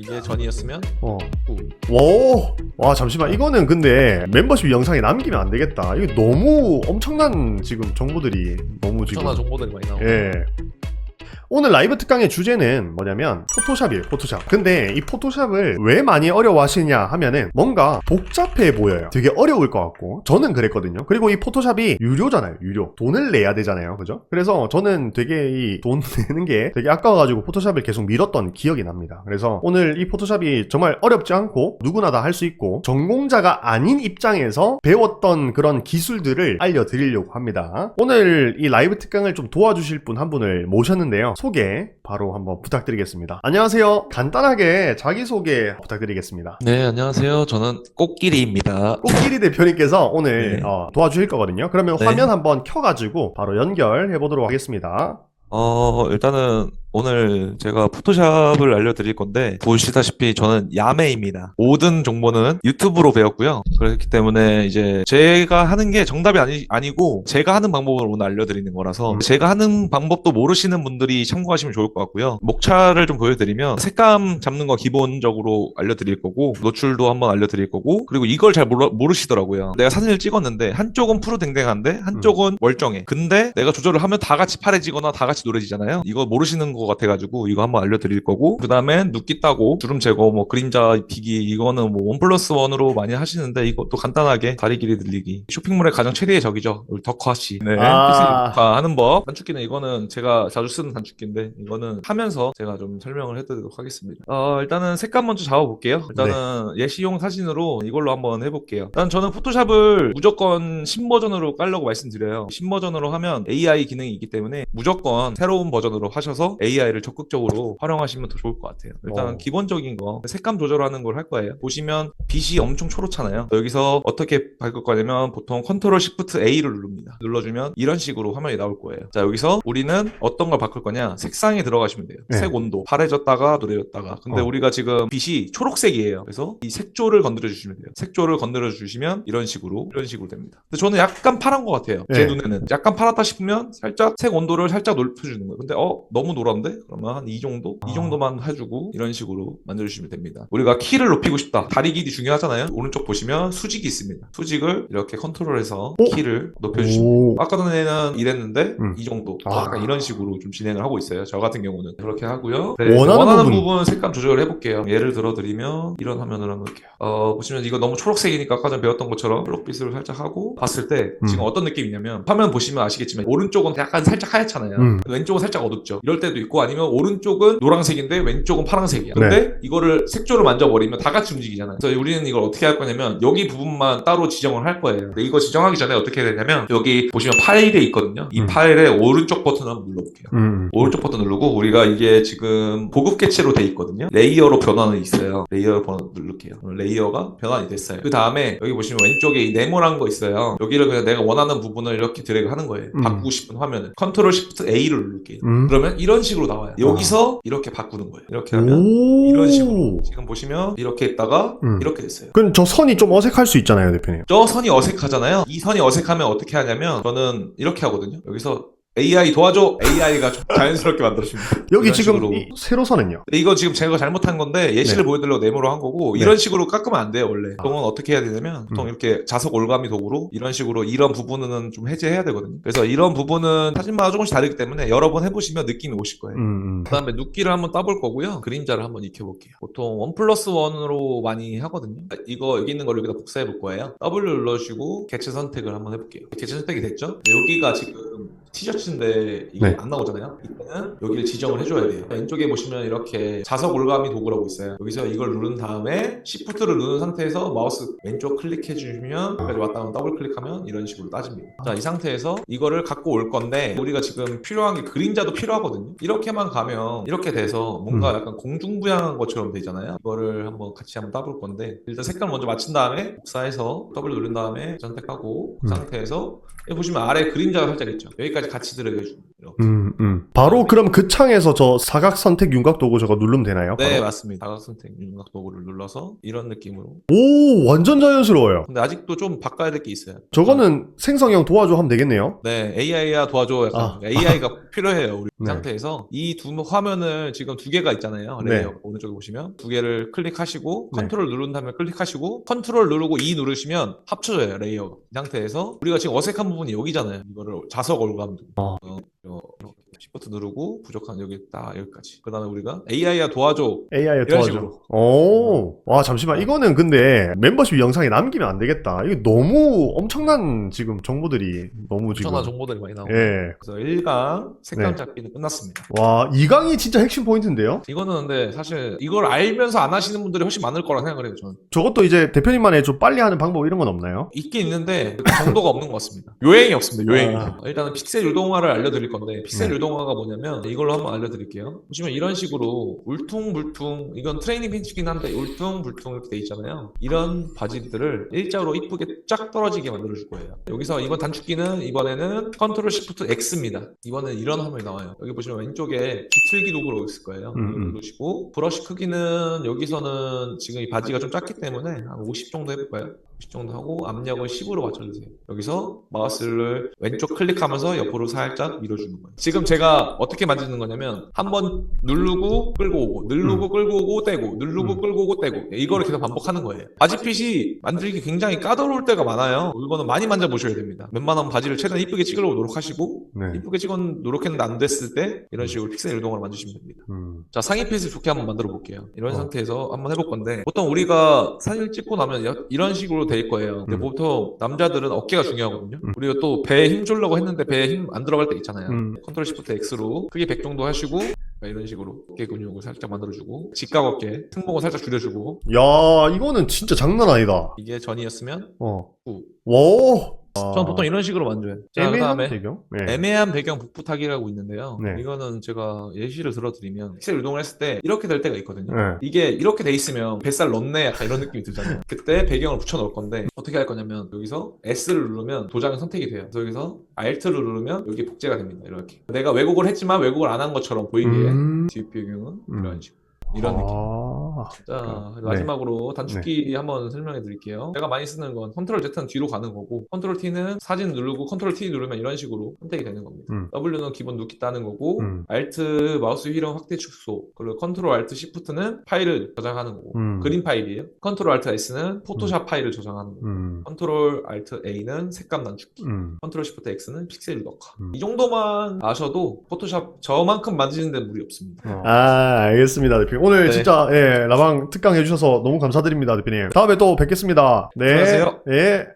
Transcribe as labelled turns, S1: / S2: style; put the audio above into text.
S1: 이게 전이었으면
S2: 어.
S1: 후.
S2: 오, 와 잠시만 이거는 근데 멤버십 영상에 남기면 안 되겠다. 이거 너무 엄청난 지금 정보들이 너무 지금.
S1: 엄청난 정보들이 많이 나오고
S2: 예. 오늘 라이브 특강의 주제는 뭐냐면 포토샵이에요 포토샵. 근데 이 포토샵을 왜 많이 어려워하시냐 하면은 뭔가 복잡해 보여요. 되게 어려울 것 같고. 저는 그랬거든요. 그리고 이 포토샵이 유료잖아요 유료. 돈을 내야 되잖아요 그죠? 그래서 저는 되게 이 돈 내는 게 되게 아까워가지고 포토샵을 계속 밀었던 기억이 납니다. 그래서 오늘 이 포토샵이 정말 어렵지 않고 누구나 다 할 수 있고 전공자가 아닌 입장에서 배웠던 그런 기술들을 알려드리려고 합니다. 오늘 이 라이브 특강을 좀 도와주실 분 한 분을 모셨는데요 소개 바로 한번 부탁드리겠습니다. 안녕하세요. 간단하게 자기소개 부탁드리겠습니다.
S1: 네 안녕하세요. 저는 꽃끼리입니다.
S2: 꽃길이 대표님께서 오늘
S1: 네.
S2: 어, 도와주실 거거든요. 그러면
S1: 네.
S2: 화면 한번 켜가지고 바로 연결해 보도록 하겠습니다.
S1: 어 일단은 오늘 제가 포토샵을 알려드릴 건데 보시다시피 저는 야매입니다. 모든 정보는 유튜브로 배웠고요. 그렇기 때문에 이제 제가 하는 게 정답이 아니, 아니고 제가 하는 방법을 오늘 알려드리는 거라서
S2: 음.
S1: 제가 하는 방법도 모르시는 분들이 참고하시면 좋을 것 같고요. 목차를 좀 보여드리면 색감 잡는 거 기본적으로 알려드릴 거고 노출도 한번 알려드릴 거고 그리고 이걸 잘 모르, 모르시더라고요. 내가 사진을 찍었는데 한쪽은 푸르댕댕한데 한쪽은 멀쩡해. 근데 내가 조절을 하면 다 같이 파래지거나 다 같이 노래지잖아요. 이거 모르시는 것 같아가지고 이거 한번 알려드릴 거고 그 다음에 눕기 따고 주름 제거 뭐 그림자 입히기 이거는 뭐 원 플러스 원으로 많이 하시는데 이것도 간단하게 다리 길이 늘리기. 쇼핑몰의 가장 최대의 적이죠. 우리 덕화씨 네.
S2: 아.
S1: 하는 법. 단축키는 이거는 제가 자주 쓰는 단축키인데 이거는 하면서 제가 좀 설명을 해드리도록 하겠습니다. 어 일단은 색감 먼저 잡아볼게요. 일단은 예시용 사진으로 이걸로 한번 해볼게요. 일단 저는 포토샵을 무조건 신버전으로 깔려고 말씀드려요. 신버전으로 하면 AI 기능이 있기 때문에 무조건 새로운 버전으로 하셔서 AI 를 적극적으로 활용하시면 더 좋을 것 같아요. 일단
S2: 어.
S1: 기본적인 거 색감 조절하는 걸 할 거예요. 보시면 빛이 엄청 초록잖아요. 여기서 어떻게 바꿀 거냐면 보통 컨트롤 시프트 A를 누릅니다. 눌러주면 이런 식으로 화면이 나올 거예요. 자 여기서 우리는 어떤 걸 바꿀 거냐? 색상에 들어가시면 돼요.
S2: 네.
S1: 색 온도. 파래졌다가 노래졌다가. 근데
S2: 어.
S1: 우리가 지금 빛이 초록색이에요. 그래서 이 색조를 건드려 주시면 돼요. 색조를 건드려 주시면 이런 식으로 이런 식으로 됩니다. 근데 저는 약간 파란 것 같아요. 제
S2: 네.
S1: 눈에는. 약간 파랗다 싶으면 살짝 색 온도를 살짝 높여주는 거예요. 근데 어 너무 노란 데 그러면 한 이 정도 이
S2: 아.
S1: 정도만 해주고 이런 식으로 만들어주시면 됩니다 우리가 키를 높이고 싶다 다리 길이 중요하잖아요 오른쪽 보시면 수직이 있습니다 수직을 이렇게 컨트롤해서
S2: 오.
S1: 키를 높여주시면
S2: 오,
S1: 아까 전에는 이랬는데
S2: 음.
S1: 이 정도
S2: 아.
S1: 약간 이런 식으로 좀 진행을 하고 있어요 저 같은 경우는 그렇게 하고요
S2: 원하는
S1: 원하는
S2: 부분.
S1: 부분 색감 조절을 해볼게요 예를 들어 드리면 이런 화면을 한번 볼게요 어 보시면 이거 너무 초록색이니까 아까 전에 배웠던 것처럼 초록빛을 살짝 하고 봤을 때
S2: 음.
S1: 지금 어떤 느낌이냐면 화면 보시면 아시겠지만 오른쪽은 약간 살짝 하얗잖아요
S2: 음.
S1: 왼쪽은 살짝 어둡죠 이럴 때도 있고 아니면 오른쪽은 노란색인데 왼쪽은 파란색이야 근데
S2: 네.
S1: 이거를 색조를 만져버리면 다 같이 움직이잖아요 그래서 우리는 이걸 어떻게 할 거냐면 여기 부분만 따로 지정을 할 거예요 근데 이거 지정하기 전에 어떻게 해야 되냐면 여기 보시면 파일에 있거든요 이
S2: 음.
S1: 파일의 오른쪽 버튼을 한번 눌러볼게요
S2: 음,
S1: 오른쪽 버튼 누르고 우리가 이게 지금 보급 개체로 돼 있거든요. 레이어로 변환이 있어요. 레이어 번호 누를게요. 레이어가 변환이 됐어요. 그 다음에 여기 보시면 왼쪽에 이 네모란 거 있어요. 여기를 그냥 내가 원하는 부분을 이렇게 드래그 하는 거예요.
S2: 음.
S1: 바꾸고 싶은 화면을 컨트롤 시프트 A를 누를게요.
S2: 음.
S1: 그러면 이런 식으로 나와요. 여기서 이렇게 바꾸는 거예요. 이렇게 하면
S2: 오.
S1: 이런 식으로 지금 보시면 이렇게 있다가
S2: 음.
S1: 이렇게 됐어요.
S2: 그럼 저 선이 좀 어색할 수 있잖아요 대표님
S1: 저 선이 어색하잖아요. 이 선이 어색하면 어떻게 하냐면 저는 이렇게 하거든요. 여기서 AI 도와줘. AI가 좀 자연스럽게 만들어줍니다.
S2: 여기
S1: 이런
S2: 지금
S1: 식으로.
S2: 이 세로선은요
S1: 이거 지금 제가 잘못한 건데 예시를
S2: 네.
S1: 보여드리려고 네모로 한 거고
S2: 네.
S1: 이런 식으로 깎으면 안 돼요 원래
S2: 아.
S1: 보통은 어떻게 해야 되냐면 보통
S2: 음.
S1: 이렇게 자석 올가미 도구로 이런 식으로 이런 부분은 좀 해제해야 되거든요 그래서 이런 부분은 사진마다 조금씩 다르기 때문에 여러 번 해보시면 느낌이 오실 거예요
S2: 음, 음.
S1: 그 다음에 눕기를 한번 따볼 거고요. 그림자를 한번 익혀볼게요. 보통 원 플러스 원으로 많이 하거든요. 아, 이거 여기 있는 걸 여기다 복사해 볼 거예요. W 눌러주시고 개체 선택을 한번 해볼게요. 개체 선택이 됐죠? 여기가 지금 티셔츠인데 이게
S2: 네.
S1: 안 나오잖아요. 이때는 여기를 지정을 해줘야 돼요. 왼쪽에 보시면 이렇게 자석 올가미 도구라고 있어요. 여기서 이걸 누른 다음에 Shift를 누른 상태에서 마우스 왼쪽 클릭해 주시면 여기까지 왔다 가면 더블 클릭하면 이런 식으로 따집니다. 자, 이 상태에서 이거를 갖고 올 건데 우리가 지금 필요한 게 그림자도 필요하거든요. 이렇게만 가면 이렇게 돼서 뭔가
S2: 음.
S1: 약간 공중부양한 것처럼 되잖아요. 이거를 한번 같이 한번 따볼 건데 일단 색깔 먼저 맞춘 다음에 복사해서 더블 누른 다음에 선택하고 그
S2: 음.
S1: 상태에서 여기 보시면 아래 그림자가 살짝 있죠. 여기까지 같이 들어가 줍니다. 이렇게.
S2: 음, 음. 바로 그럼 그 창에서 저 사각 선택 윤곽 도구 저거 누르면 되나요?
S1: 네
S2: 바로?
S1: 맞습니다. 다각 선택 윤곽 도구를 눌러서 이런 느낌으로.
S2: 오, 완전 자연스러워요.
S1: 근데 아직도 좀 바꿔야 될 게 있어요.
S2: 저거는 생성형 도와줘 하면 되겠네요.
S1: 네, AI야 도와줘. 약간
S2: 아.
S1: AI가 필요해요. 우리
S2: 네.
S1: 상태에서 이 두 화면을 지금 두 개가 있잖아요.
S2: 네.
S1: 레이어 오른쪽에 보시면 두 개를 클릭하시고
S2: 네.
S1: 컨트롤 누른 다음에 클릭하시고 컨트롤 누르고 E 누르시면 합쳐져요. 레이어 이 상태에서 우리가 지금 어색한 부분이 여기잖아요. 이거를 자석 얼감도.
S2: 어.
S1: 어, 시프트 누르고 부족한 여기 딱 여기까지. 그 다음에 우리가 AI야 도와줘. 이런
S2: 도와줘.
S1: 식으로.
S2: 오, 와, 잠시만. 이거는 근데 멤버십 영상에 남기면 안 되겠다. 이거 너무 엄청난 지금 정보들이 너무 지금.
S1: 엄청난 정보들이 많이 나오고.
S2: 예.
S1: 그래서 1강 색감
S2: 네.
S1: 잡기는 끝났습니다.
S2: 와, 이 강이 진짜 핵심 포인트인데요?
S1: 이거는 근데 사실 이걸 알면서 안 하시는 분들이 훨씬 많을 거라 생각을 해요, 저는.
S2: 저것도 이제 대표님만의 좀 빨리 하는 방법 이런 건 없나요?
S1: 있긴 있는데 그 정도가 없는 것 같습니다. 요행이 없습니다. 요행이.
S2: 아.
S1: 일단은 픽셀 유동화를 알려드릴 건데 픽셀
S2: 네.
S1: 유동 화가 뭐냐면 이걸로 한번 알려드릴게요. 보시면 이런 식으로 울퉁불퉁 이건 트레이닝 팬츠긴 한데 울퉁불퉁 이렇게 돼 있잖아요. 이런 바지들을 일자로 이쁘게 쫙 떨어지게 만들어줄 거예요. 여기서 이번 단축키는 이번에는 컨트롤 시프트 X입니다. 이번엔 이런 화면이 나와요. 여기 보시면 왼쪽에 뒤틀기 도구로 있을 거예요.
S2: 음, 음.
S1: 누르시고 브러쉬 크기는 여기서는 지금 이 바지가 좀 작기 때문에 한 50 정도 해볼까요? 50 정도 하고 압력은 10으로 맞춰주세요. 여기서 마우스를 왼쪽 클릭하면서 옆으로 살짝 밀어주는 거예요. 지금 제가 어떻게 만지는 거냐면 한번 누르고 끌고 오고 누르고 끌고 오고 떼고 누르고
S2: 음.
S1: 끌고 오고 떼고 이거를 계속 반복하는 거예요. 바지핏이 만들기 굉장히 까다로울 때가 많아요. 이거는 많이 만져보셔야 됩니다. 웬만하면 바지를 최대한 이쁘게 찍으려고 노력하시고
S2: 네.
S1: 이쁘게 찍어 노력했는데 안 됐을 때 이런 식으로 픽셀 유동을 만드시면 됩니다.
S2: 음.
S1: 자 상의 핏을 좋게 한번 만들어 볼게요 이런
S2: 어.
S1: 상태에서 한번 해볼 건데 보통 우리가 사진을 찍고 나면 여- 이런 식으로 될 거예요 근데
S2: 음.
S1: 보통 남자들은 어깨가 중요하거든요
S2: 음.
S1: 우리가 또 배에 힘 주려고 했는데 배에 힘 안 들어갈 때 있잖아요
S2: 음.
S1: 컨트롤 시프트 X로 크게 100 정도 하시고 자, 이런 식으로 어깨 근육을 살짝 만들어주고 직각 어깨 승모근 살짝 줄여주고
S2: 야, 이거는 진짜 장난 아니다.
S1: 이게 전이었으면
S2: 어.
S1: 후.
S2: 와.
S1: 저는 보통 이런 식으로 만져요 자
S2: 애매한
S1: 그다음에
S2: 배경? 네.
S1: 애매한 배경 북부 타기라고 있는데요.
S2: 네.
S1: 이거는 제가 예시를 들어드리면 픽셀 유동을 했을 때 이렇게 될 때가 있거든요.
S2: 네.
S1: 이게 이렇게 돼 있으면 뱃살 넣네 약간 이런 느낌이 들잖아요. 그때 배경을 붙여 넣을 건데 어떻게 할 거냐면 여기서 S를 누르면 도장이 선택이 돼요. 그래서 여기서 Alt를 누르면 여기 복제가 됩니다. 이렇게 내가 왜곡을 했지만 왜곡을 안 한 것처럼 보이게
S2: 음.
S1: 뒷 배경은
S2: 음.
S1: 이런 식으로 이런 느낌.
S2: 아.
S1: 자
S2: 네.
S1: 마지막으로 단축키 한번 설명해 드릴게요. 제가 많이 쓰는 건 컨트롤 Z는 뒤로 가는 거고 컨트롤 T는 사진 누르고 컨트롤 T 누르면 이런 식으로 선택이 되는 겁니다.
S2: 음.
S1: W는 기본 누기 따는 거고
S2: 음.
S1: Alt 마우스 휠은 확대 축소 그리고 컨트롤 Alt Shift는 파일을 저장하는 거고
S2: 음.
S1: 그림 파일이에요. 컨트롤 Alt S는 포토샵 파일을 저장하는 거고
S2: 음.
S1: 컨트롤 Alt A는 색감 단축키
S2: 음.
S1: 컨트롤 Shift X는 픽셀
S2: 음.
S1: 이 정도만 아셔도 포토샵 저만큼 만지는 데 무리 없습니다.
S2: 아, 알겠습니다, 대표님. 오늘
S1: 네.
S2: 진짜, 예, 라방 특강 해주셔서 너무 감사드립니다, 대표님. 다음에 또 뵙겠습니다. 네.
S1: 수고하세요.
S2: 예.